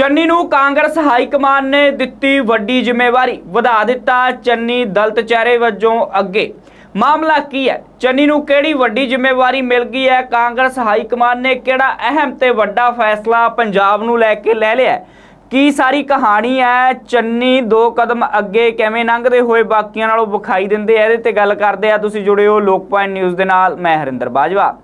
ਚੰਨੀ ਨੂੰ Congress high command ਨੇ ਦਿੱਤੀ ਵੱਡੀ ਜ਼ਿੰਮੇਵਾਰੀ, ਵਧਾ ਦਿੱਤਾ ਚੰਨੀ ਦਲਤ ਚਿਹਰੇ ਵਜੋਂ ਅੱਗੇ। ਮਾਮਲਾ ਕੀ ਹੈ? ਚੰਨੀ ਨੂੰ ਕਿਹੜੀ ਵੱਡੀ ਜ਼ਿੰਮੇਵਾਰੀ ਮਿਲ ਗਈ ਹੈ? ਕਾਂਗਰਸ ਹਾਈ ਕਮਾਨ ਨੇ ਕਿਹੜਾ ਅਹਿਮ ਤੇ ਵੱਡਾ ਫੈਸਲਾ ਪੰਜਾਬ ਨੂੰ ਲੈ ਕੇ ਲੈ ਲਿਆ ਕੀ ਸਾਰੀ ਕਹਾਣੀ ਹੈ? ਚੰਨੀ ਦੋ ਕਦਮ ਅੱਗੇ ਕਿਵੇਂ ਲੰਘਦੇ ਹੋਏ ਬਾਕੀਆਂ ਨਾਲੋਂ ਵਿਖਾਈ ਦਿੰਦੇ ਆ? ਇਹਦੇ ਤੇ ਗੱਲ ਕਰਦੇ ਆ। ਤੁਸੀਂ ਜੁੜੇ ਹੋ ਲੋਕ ਪੁਆਇੰਟ ਨਿਊਜ਼ ਦੇ ਨਾਲ, ਮੈਂ ਹਰਿੰਦਰ ਬਾਜਵਾ।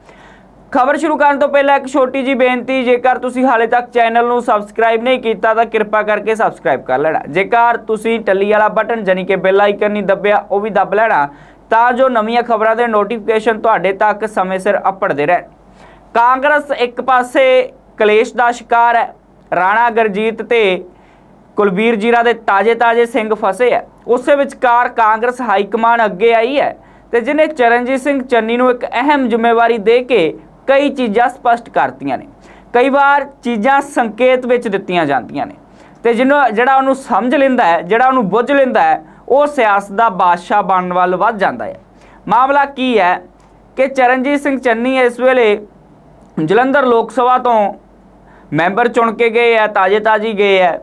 ਖਬਰ ਸ਼ੁਰੂ ਕਰਨ ਤੋਂ ਪਹਿਲਾਂ ਇੱਕ ਛੋਟੀ ਜੀ ਬੇਨਤੀ, ਜੇਕਰ ਤੁਸੀਂ ਹਾਲੇ ਤੱਕ ਚੈਨਲ ਨੂੰ ਸਬਸਕ੍ਰਾਈਬ ਨਹੀਂ ਕੀਤਾ ਤਾਂ ਕਿਰਪਾ ਕਰਕੇ ਸਬਸਕ੍ਰਾਈਬ ਕਰ ਲੈਣਾ। ਜੇਕਰ ਤੁਸੀਂ ਟੱਲੀ ਵਾਲਾ ਬਟਨ ਜਾਨੀ ਕਿ ਬੈਲ ਆਈਕਨ ਨਹੀਂ ਦੱਬਿਆ, ਉਹ ਵੀ ਦੱਬ ਲੈਣਾ, ਤਾਂ ਜੋ ਨਵੀਆਂ ਖਬਰਾਂ ਦੇ ਨੋਟੀਫਿਕੇਸ਼ਨ ਤੁਹਾਡੇ ਤੱਕ ਸਮੇਂ ਸਿਰ ਅੱਪੜਦੇ ਰਹਿਣ। ਕਾਂਗਰਸ ਇੱਕ ਪਾਸੇ ਕਲੇਸ਼ ਦਾ ਸ਼ਿਕਾਰ ਹੈ। ਰਾਣਾ ਗਰਜੀਤ ਤੇ ਕੁਲਬੀਰ ਜੀਰਾ ਦੇ ਤਾਜੇ-ਤਾਜੇ ਸਿੰਘ ਫਸੇ ਹੈ। ਉਸੇ ਵਿਚਕਾਰ ਕਾਂਗਰਸ ਹਾਈ ਕਮਾਨ ਅੱਗੇ ਆਈ ਹੈ ਤੇ ਜਿਨੇ ਚਰਨਜੀਤ ਸਿੰਘ ਚੰਨੀ ਨੂੰ ਇੱਕ ਅਹਿਮ ਜ਼ਿੰਮੇਵਾਰੀ ਦੇ ਕੇ ਕਈ ਚੀਜ਼ਾਂ ਸਪਸ਼ਟ ਕਰਤੀਆਂ ਨੇ। ਕਈ ਵਾਰ ਚੀਜ਼ਾਂ ਸੰਕੇਤ ਵਿੱਚ ਦਿੱਤੀਆਂ ਜਾਂਦੀਆਂ ਨੇ। ਤੇ ਜਿਹਨੂੰ ਜਿਹੜਾ ਉਹਨੂੰ ਸਮਝ ਲੈਂਦਾ ਹੈ, ਜਿਹੜਾ ਉਹਨੂੰ ਬੁੱਝ ਲੈਂਦਾ ਹੈ, ਉਹ ਸਿਆਸਤ ਦਾ ਬਾਦਸ਼ਾਹ ਬਣਨ ਵੱਲ ਵੱਧ ਜਾਂਦਾ ਹੈ। ਮਾਮਲਾ ਕੀ ਹੈ ਕਿ ਚਰਨਜੀਤ ਸਿੰਘ ਚੰਨੀ ਇਸ ਵੇਲੇ ਜਲੰਧਰ ਲੋਕ ਸਭਾ ਤੋਂ ਮੈਂਬਰ ਚੁਣ ਕੇ ਗਏ ਆ ਤਾਜੇ ਤਾਜੀ ਗਏ ਆ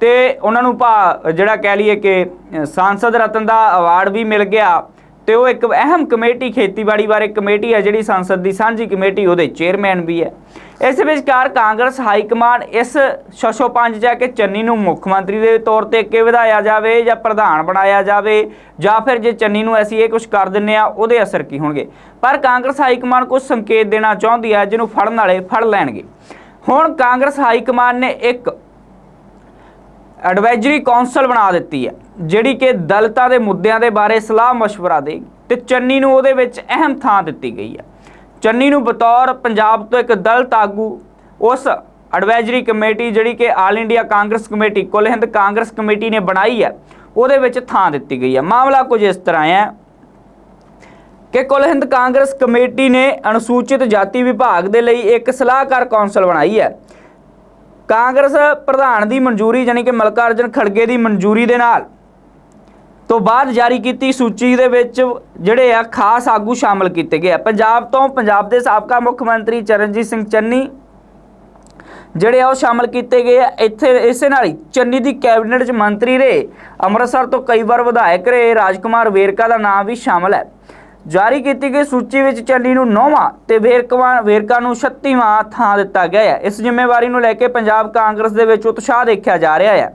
ਤੇ ਉਹਨਾਂ ਨੂੰ ਭਾ ਜਿਹੜਾ ਕਹਿ ਲਈਏ ਕਿ ਸਾਂਸਦ ਰਤਨ ਦਾ ਅਵਾਰਡ ਵੀ ਮਿਲ ਗਿਆ। ਤੇ ਉਹ ਇੱਕ ਅਹਿਮ ਕਮੇਟੀ, ਖੇਤੀਬਾੜੀ ਬਾਰੇ ਕਮੇਟੀ ਹੈ, ਜਿਹੜੀ ਸੰਸਦ ਦੀ ਸਾਂਝੀ ਕਮੇਟੀ, ਉਹਦੇ ਚੇਅਰਮੈਨ ਵੀ ਹੈ। ਇਸ ਵਿਚਕਾਰ ਕਾਂਗਰਸ ਹਾਈ ਕਮਾਂਡ ਇਸ ਛਸ਼ੋ ਪੰਜ ਜਾ ਕੇ ਚੰਨੀ ਨੂੰ ਮੁੱਖ ਮੰਤਰੀ ਦੇ ਤੌਰ ਤੇ ਅੱਗੇ ਵਧਾਇਆ ਜਾਵੇ ਜਾਂ ਪ੍ਰਧਾਨ ਬਣਾਇਆ ਜਾਵੇ, ਜਾਂ ਫਿਰ ਜੇ ਚੰਨੀ ਨੂੰ ਅਸੀਂ ਇਹ ਕੁਝ ਕਰ ਦਿੰਨੇ ਆ, ਉਹਦੇ ਅਸਰ ਕੀ ਹੋਣਗੇ? ਪਰ ਕਾਂਗਰਸ ਹਾਈ ਕਮਾਂਡ ਕੁਝ ਸੰਕੇਤ ਦੇਣਾ ਚਾਹੁੰਦੀ ਹੈ, ਜਿਹਨੂੰ ਫੜਨ ਵਾਲੇ ਫੜ ਲੈਣਗੇ। ਹੁਣ ਕਾਂਗਰਸ ਹਾਈ ਕਮਾਂਡ ਨੇ ਇੱਕ ਐਡਵਾਈਜ਼ਰੀ ਕੌਂਸਲ ਬਣਾ ਦਿੱਤੀ ਹੈ, ਜਿਹੜੀ ਕਿ ਦਲਤਾਂ ਦੇ ਮੁੱਦਿਆਂ ਦੇ ਬਾਰੇ ਸਲਾਹ مشਵਰਾ ਦੇ ਤੇ ਚੰਨੀ ਨੂੰ ਉਹਦੇ ਵਿੱਚ ਅਹਿਮ ਥਾਂ ਦਿੱਤੀ ਗਈ ਹੈ। ਚੰਨੀ ਨੂੰ ਬਤੌਰ ਪੰਜਾਬ ਤੋਂ ਇੱਕ ਦਲਤ ਆਗੂ, ਉਸ ਐਡਵਾਈਜ਼ਰੀ ਕਮੇਟੀ ਜਿਹੜੀ ਕਿ ਆਲ ਇੰਡੀਆ ਕਾਂਗਰਸ ਕਮੇਟੀ ਕੁੱਲ ਹਿੰਦ ਕਾਂਗਰਸ ਕਮੇਟੀ ਨੇ ਬਣਾਈ ਹੈ, ਉਹਦੇ ਵਿੱਚ ਥਾਂ ਦਿੱਤੀ ਗਈ ਹੈ। ਮਾਮਲਾ ਕੁਝ ਇਸ ਤਰ੍ਹਾਂ ਹੈ ਕਿ ਕੁੱਲ ਹਿੰਦ ਕਾਂਗਰਸ ਕਮੇਟੀ ਨੇ ਅਨੁਸੂਚਿਤ ਜਾਤੀ ਵਿਭਾਗ ਦੇ ਲਈ ਇੱਕ ਸਲਾਹਕਾਰ ਕੌਂਸਲ ਬਣਾਈ ਹੈ ਕਾਂਗਰਸ ਪ੍ਰਧਾਨ ਦੀ ਮਨਜ਼ੂਰੀ ਯਾਨੀ ਕਿ ਮਲਕਾ ਮਲਕਾਰਜਨ ਖੜਗੇ ਦੀ ਮਨਜ਼ੂਰੀ ਦੇ ਨਾਲ ਤੋਂ ਬਾਅਦ ਜਾਰੀ ਕੀਤੀ ਸੂਚੀ ਦੇ ਵਿੱਚ ਜਿਹੜੇ ਆ ਖਾਸ ਆਗੂ ਸ਼ਾਮਲ ਕੀਤੇ ਗਏ ਆ। ਪੰਜਾਬ ਤੋਂ ਪੰਜਾਬ ਦੇ ਸਾਬਕਾ ਮੁੱਖ ਮੰਤਰੀ ਚਰਨਜੀਤ ਸਿੰਘ ਚੰਨੀ ਜਿਹੜੇ ਆ ਉਹ ਸ਼ਾਮਲ ਕੀਤੇ ਗਏ ਆ। ਇੱਥੇ ਇਸੇ ਨਾਲ ਹੀ ਚੰਨੀ ਦੀ ਕੈਬਨਿਟ 'ਚ ਮੰਤਰੀ ਰਹੇ। ਅੰਮ੍ਰਿਤਸਰ ਤੋਂ ਕਈ ਵਾਰ ਵਿਧਾਇਕ ਰਹੇ। ਰਾਜਕੁਮਾਰ ਵੇਰਕਾ ਦਾ ਨਾਮ ਵੀ ਸ਼ਾਮਲ ਹੈ। ਜਾਰੀ ਕੀਤੀ ਗਈ ਸੂਚੀ ਵਿੱਚ ਚੰਨੀ ਨੂੰ 9ਵਾਂ ਤੇ ਵੇਰਕਾ ਵੇਰਕਾ ਨੂੰ 36ਵਾਂ ਥਾਂ ਦਿੱਤਾ ਗਿਆ ਹੈ। ਇਸ ਜ਼ਿੰਮੇਵਾਰੀ ਨੂੰ ਲੈ ਕੇ ਪੰਜਾਬ ਕਾਂਗਰਸ ਦੇ ਵਿੱਚ ਉਤਸ਼ਾਹ ਦੇਖਿਆ ਜਾ ਰਿਹਾ ਹੈ।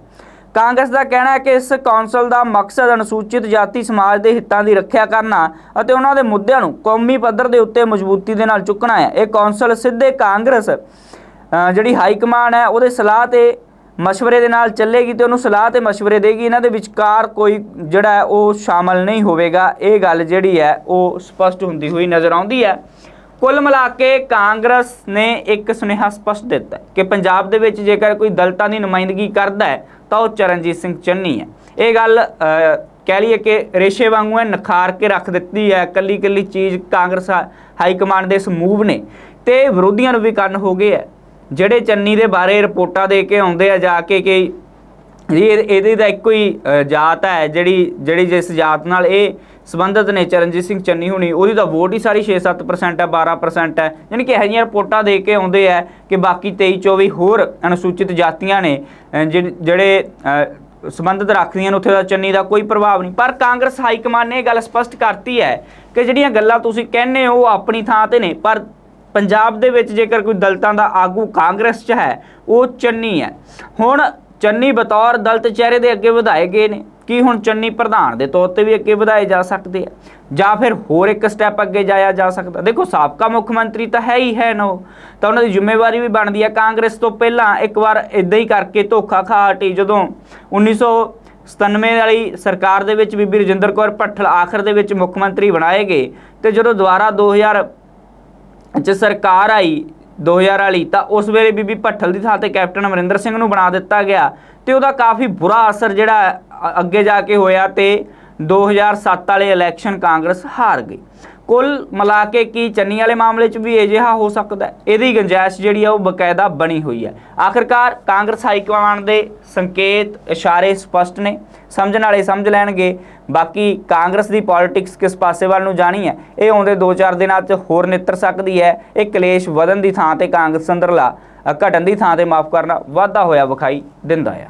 ਕਾਂਗਰਸ ਦਾ ਕਹਿਣਾ ਹੈ ਕਿ ਇਸ ਕੌਂਸਲ ਦਾ ਮਕਸਦ ਅਨੁਸੂਚਿਤ ਜਾਤੀ ਸਮਾਜ ਦੇ ਹਿੱਤਾਂ ਦੀ ਰੱਖਿਆ ਕਰਨਾ ਅਤੇ ਉਹਨਾਂ ਦੇ ਮੁੱਦਿਆਂ ਨੂੰ ਕੌਮੀ ਪੱਧਰ ਦੇ ਉੱਤੇ ਮਜ਼ਬੂਤੀ ਦੇ ਨਾਲ ਚੁੱਕਣਾ ਹੈ। ਇਹ ਕੌਂਸਲ ਸਿੱਧੇ ਕਾਂਗਰਸ ਅ, ਜਿਹੜੀ ਹਾਈ ਕਮਾਂਡ ਹੈ ਉਹਦੇ ਸਲਾਹ ਤੇ مشورے ਦੇ ਨਾਲ ਚੱਲੇਗੀ ਤੇ ਉਹਨੂੰ ਸਲਾਹ ਤੇ مشورے ਦੇਗੀ। ਇਹਨਾਂ ਦੇ ਵਿਚਕਾਰ ਕੋਈ ਜਿਹੜਾ ਉਹ ਸ਼ਾਮਲ ਨਹੀਂ ਹੋਵੇਗਾ। ਇਹ ਗੱਲ ਜਿਹੜੀ ਹੈ, ਉਹ ਸਪਸ਼ਟ ਹੁੰਦੀ ਹੋਈ ਨਜ਼ਰ ਆਉਂਦੀ ਹੈ। ਕੁੱਲ ਮਿਲਾ ਕੇ ਕਾਂਗਰਸ ਨੇ ਇੱਕ ਸੁਨੇਹਾ ਸਪਸ਼ਟ ਦਿੱਤਾ ਕਿ ਪੰਜਾਬ ਦੇ ਵਿੱਚ ਜੇਕਰ ਕੋਈ ਦਲਤਾਂ ਦੀ ਨੁਮਾਇੰਦਗੀ ਕਰਦਾ ਹੈ, ਤਾਂ ਉਹ ਚਰਨਜੀਤ ਸਿੰਘ ਚੰਨੀ ਹੈ। ਇਹ ਗੱਲ ਕਹਿ ਲਈਏ ਕਿ ਰੇਸ਼ੇ ਵਾਂਗੂ ਹੈ, ਨਖਾਰ ਕੇ ਰੱਖ ਦਿੱਤੀ ਹੈ। ਕੱਲੀ ਕੱਲੀ ਚੀਜ਼ ਕਾਂਗਰਸ ਹਾਈ ਕਮਾਂਡ ਦੇ ਇਸ ਮੂਵ ਨੇ ਤੇ ਵਿਰੋਧੀਆਂ ਨੂੰ ਵੀ ਕੰਨ ਹੋ ਗਏ ਹੈ। ਜਿਹੜੇ ਚੰਨੀ ਦੇ ਬਾਰੇ ਰਿਪੋਰਟਾਂ ਦੇ ਕੇ ਆਉਂਦੇ ਆ ਜਾ ਕੇ ਕਿ ਜੀ ਇਹ- ਇਹਦੇ ਦਾ ਇੱਕੋ ਹੀ ਜਾਤ ਹੈ ਜਿਹੜੀ ਜਿਹੜੀ ਜਿਸ ਜਾਤ ਨਾਲ ਇਹ ਸੰਬੰਧਿਤ ਨੇ ਚਰਨਜੀਤ ਸਿੰਘ ਚੰਨੀ ਹੁਣੀ ਉਹਦੀ ਤਾਂ ਵੋਟ ਹੀ ਸਾਰੀ 6-7% ਹੈ 12% ਹੈ। ਯਾਨੀ ਕਿ ਇਹੋ ਜਿਹੀਆਂ ਰਿਪੋਰਟਾਂ ਦੇ ਕੇ ਆਉਂਦੇ ਆ ਕਿ ਬਾਕੀ 23-24 ਹੋਰ ਅਨੁਸੂਚਿਤ ਜਾਤੀਆਂ ਨੇ ਅ, ਜਿਹੜੇ ਜਿਹੜੇ ਸੰਬੰਧਿਤ ਰੱਖਦੀਆਂ ਨੇ ਉੱਥੇ ਦਾ ਚੰਨੀ ਦਾ ਕੋਈ ਪ੍ਰਭਾਵ ਨਹੀਂ। ਪਰ ਕਾਂਗਰਸ ਹਾਈ ਕਮਾਨ ਨੇ ਇਹ ਗੱਲ ਸਪਸ਼ਟ ਕਰਤੀ ਹੈ ਕਿ ਜਿਹੜੀਆਂ ਗੱਲਾਂ ਤੁਸੀਂ ਕਹਿੰਦੇ ਹੋ ਉਹ ਆਪਣੀ ਥਾਂ ਤੇ ਨੇ ਪਰ ਪੰਜਾਬ ਦੇ ਵਿੱਚ ਜੇਕਰ ਕੋਈ ਦਲਤਾਂ ਦਾ ਆਗੂ ਕਾਂਗਰਸ 'ਚ ਹੈ, ਉਹ ਚੰਨੀ ਹੈ। ਹੁਣ ਚੰਨੀ ਬਤੌਰ ਦਲਤ ਚਿਹਰੇ ਦੇ ਅੱਗੇ ਵਧਾਏ ਗਏ ਨੇ। ਕੀ ਹੁਣ ਚੰਨੀ ਪ੍ਰਧਾਨ ਦੇ ਤੌਰ ਤੇ ਵੀ ਅੱਗੇ ਵਧਾਏ ਜਾ ਸਕਦੇ ਆ? ਜਾਂ ਫਿਰ ਹੋਰ ਇੱਕ ਸਟੈਪ ਅੱਗੇ ਜਾਇਆ ਜਾ ਸਕਦਾ? ਦੇਖੋ, ਸਾਬਕਾ ਮੁੱਖ ਮੰਤਰੀ ਤਾਂ ਹੈ ਹੀ ਹੈ ਨਾ ਉਹ। ਤਾਂ ਉਹਨਾਂ ਦੀ ਜ਼ਿੰਮੇਵਾਰੀ ਵੀ ਬਣਦੀ ਹੈ ਕਾਂਗਰਸ ਤੋਂ ਪਹਿਲਾਂ। ਇੱਕ ਵਾਰ ਇਦਾਂ ਹੀ ਕਰਕੇ ਧੋਖਾ ਖਾ ਹਟੀ ਜਦੋਂ 1997 ਵਾਲੀ ਸਰਕਾਰ ਦੇ ਵਿੱਚ ਬੀਬੀ ਰਜਿੰਦਰ ਕੌਰ ਭੱਠਲ ਆਖਰ ਦੇ ਵਿੱਚ ਮੁੱਖ ਮੰਤਰੀ ਬਣਾਏ ਗਏ। ਤੇ ਜਦੋਂ ਦੁਬਾਰਾ 2000 ਚ ਸਰਕਾਰ ਆਈ 2000 ਵਾਲੀ, ਤਾਂ ਉਸ ਵੇਲੇ ਬੀਬੀ ਭੱਠਲ ਦੀ ਥਾਂ ਤੇ ਕੈਪਟਨ ਅਮਰਿੰਦਰ ਸਿੰਘ ਨੂੰ ਬਣਾ ਦਿੱਤਾ ਗਿਆ ਤੇ ਉਹਦਾ ਕਾਫੀ ਬੁਰਾ ਅਸਰ ਜਿਹੜਾ ਅੱਗੇ ਜਾ ਕੇ ਹੋਇਆ ਤੇ 2007 ਵਾਲੇ ਇਲੈਕਸ਼ਨ ਕਾਂਗਰਸ ਹਾਰ ਗਈ। ਕੁੱਲ ਮਿਲਾ ਕੇ ਕੀ ਚੰਨੀ ਵਾਲੇ ਮਾਮਲੇ 'ਚ ਵੀ ਅਜਿਹਾ ਹੋ ਸਕਦਾ ਇਹਦੀ ਗੁੰਜਾਇਸ਼ ਜਿਹੜੀ ਆ ਉਹ ਬਕਾਇਦਾ ਬਣੀ ਹੋਈ ਹੈ। ਆਖਿਰਕਾਰ ਕਾਂਗਰਸ ਹਾਈ ਕਮਾਂਡ ਦੇ ਸੰਕੇਤ ਇਸ਼ਾਰੇ ਸਪਸ਼ਟ ਨੇ। ਸਮਝਣ ਵਾਲੇ ਸਮਝ ਲੈਣਗੇ। ਬਾਕੀ ਕਾਂਗਰਸ ਦੀ ਪੋਲਿਟਿਕਸ ਕਿਸ ਪਾਸੇ ਵੱਲ ਨੂੰ ਜਾਣੀ ਹੈ? ਇਹ ਆਉਂਦੇ 2-4 ਦਿਨਾਂ 'ਚ ਹੋਰ ਨਿੱਤਰ ਸਕਦੀ ਹੈ। ਇਹ ਕਲੇਸ਼ ਵਧਣ ਦੀ ਥਾਂ ਤੇ ਕਾਂਗਰਸ ਅੰਦਰਲਾ ਘਟਣ ਦੀ ਥਾਂ ਤੇ ਮਾਫ ਕਰਨਾ ਵਾਧਾ ਹੋਇਆ ਵਿਖਾਈ ਦਿੰਦਾ ਆ।